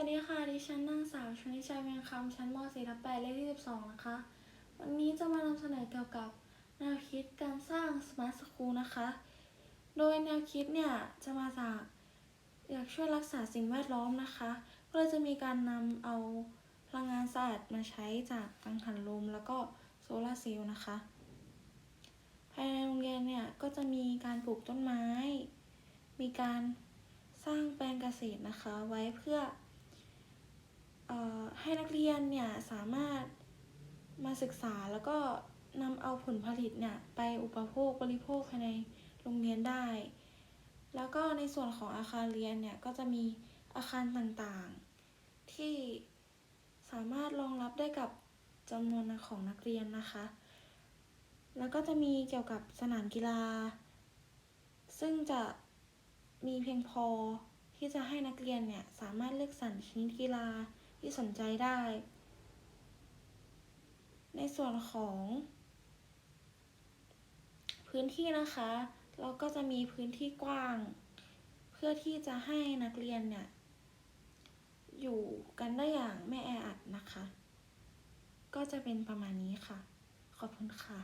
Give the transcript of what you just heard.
วัสดีค่ะ ดิฉันนางสาวชนิชาเวียงคำชั้นม .4 ทับ8เลขที่ 12 นะคะ วันนี้จะมานำเสนอเกี่ยวกับแนวคิดการสร้าง Smart School นะคะ โดยแนวคิดเนี่ยจะมาจากอยากช่วยรักษาสิ่งแวดล้อมนะคะ ก็เลยจะมีการนำเอาพลังงานสะอาดมาใช้จากกังหันลมแล้วก็โซลาร์เซลล์นะคะ ภายในโรงเรียนเนี่ยก็จะมีการปลูกต้นไม้ มีการสร้างแปลงเกษตรนะคะไว้เพื่อ ให้นักเรียนเนี่ยสามารถมาศึกษาแล้วก็นำเอาผลผลิตเนี่ยไปอุปโภคบริโภคภายในโรงเรียนได้ แล้วก็ในส่วนของอาคารเรียนเนี่ยก็จะมีอาคารต่างๆ ที่สามารถรองรับได้กับจำนวนของนักเรียนนะคะ แล้วก็จะมีเกี่ยวกับสนามกีฬา ซึ่งจะมีเพียงพอที่จะให้นักเรียนเนี่ยสามารถเลือกสรรชนิดกีฬา ที่สนใจได้ ในส่วนของ พื้นที่นะคะ เราก็จะมีพื้นที่กว้าง เพื่อที่จะให้นักเรียนเนี่ย อยู่กันได้อย่างไม่แออัดนะคะ ก็จะเป็นประมาณนี้ค่ะ ขอบคุณค่ะ